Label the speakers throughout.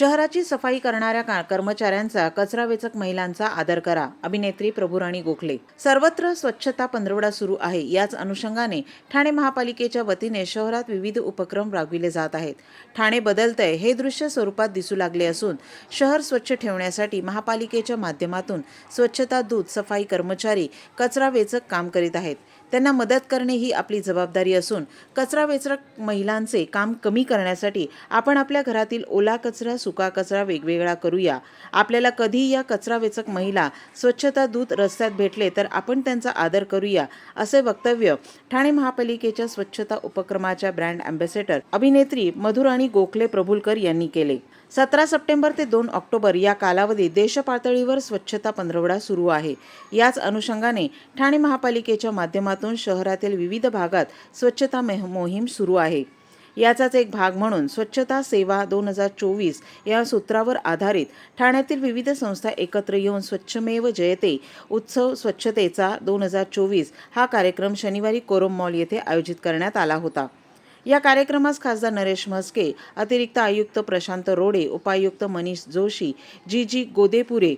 Speaker 1: शहराची सफाई करणाऱ्या का- कर्मचाऱ्यांचा कचरा वेचक महिलांचा आदर करा. अभिनेत्री प्रभुराणी गोखले. सर्वत्र स्वच्छता पंधरवडा सुरू आहे. याच अनुषंगाने ठाणे महापालिकेच्या वतीने शहरात विविध उपक्रम राबविले जात आहेत. ठाणे बदलतंय हे दृश्य स्वरूपात दिसू लागले असून शहर स्वच्छ ठेवण्यासाठी महापालिकेच्या माध्यमातून स्वच्छता दूत सफाई कर्मचारी कचरा वेचक काम करीत आहेत. त्यांना मदत करणे ही आपली जबाबदारी असून कचरा वेचरक महिलांचे काम कमी करण्यासाठी आपण आपल्या घरातील ओला कचरा सुका कचरा वेगवेगळा करूया. आपल्याला कधी या कचरा वेचक महिला स्वच्छता दूत रस्त्यात भेटले तर आपण त्यांचा आदर करूया असे वक्तव्य ठाणे महापालिकेच्या स्वच्छता उपक्रमाच्या ब्रँड अँबॅसेडर अभिनेत्री मधुराणी गोखले प्रभुलकर यांनी केले. सतरा सप्टेंबर ते दोन ऑक्टोबर या कालावधीत देशपातळीवर स्वच्छता पंधरवडा सुरू आहे. याच अनुषंगाने ठाणे महापालिकेच्या माध्यमातून शहरातील विविध भागात स्वच्छता मेह- मोहीम सुरू आहे. याचाच एक भाग म्हणून स्वच्छता सेवा दोन हजार चोवीस या सूत्रावर आधारित ठाण्यातील विविध संस्था एकत्र येऊन स्वच्छमेव जयते उत्सव स्वच्छतेचा दोन हजार चोवीस हा कार्यक्रम शनिवारी कोरम मॉल येथे आयोजित करण्यात आला होता. या कार्यक्रमास खासदार नरेश म्हस्के अतिरिक्त आयुक्त प्रशांत रोडे उपायुक्त मनीष जोशी जी जी गोदेपुरे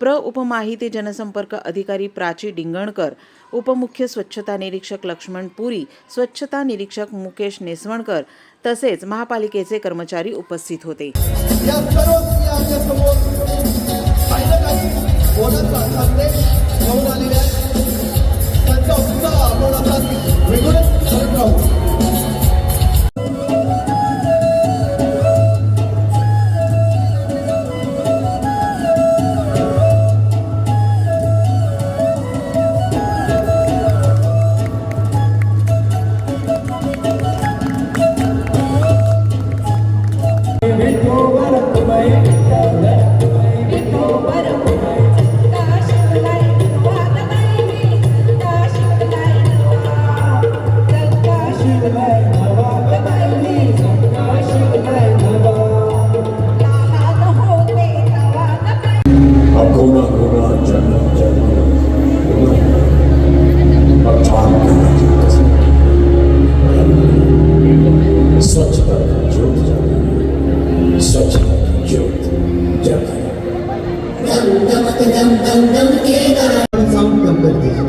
Speaker 1: प्र उपमाहिती जनसंपर्क अधिकारी प्राची डिंगणकर उपमुख्य स्वच्छता निरीक्षक लक्ष्मण पुरी स्वच्छता निरीक्षक मुकेश नेसवणकर तसेच महापालिकेचे कर्मचारी उपस्थित होते.
Speaker 2: या कम कर दीजिए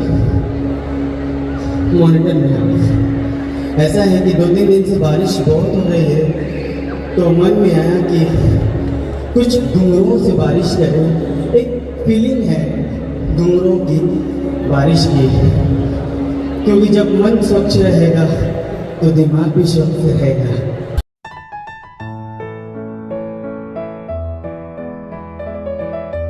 Speaker 2: मॉनिटर में ऐसा है कि दो तीन दिन से बारिश बहुत हो रही है तो मन में आया कि कुछ घुंघरुओं से बारिश करें। एक फीलिंग है, डूंगरों की बारिश की। क्योंकि जब मन स्वच्छ रहेगा तो दिमाग भी स्वच्छ रहेगा।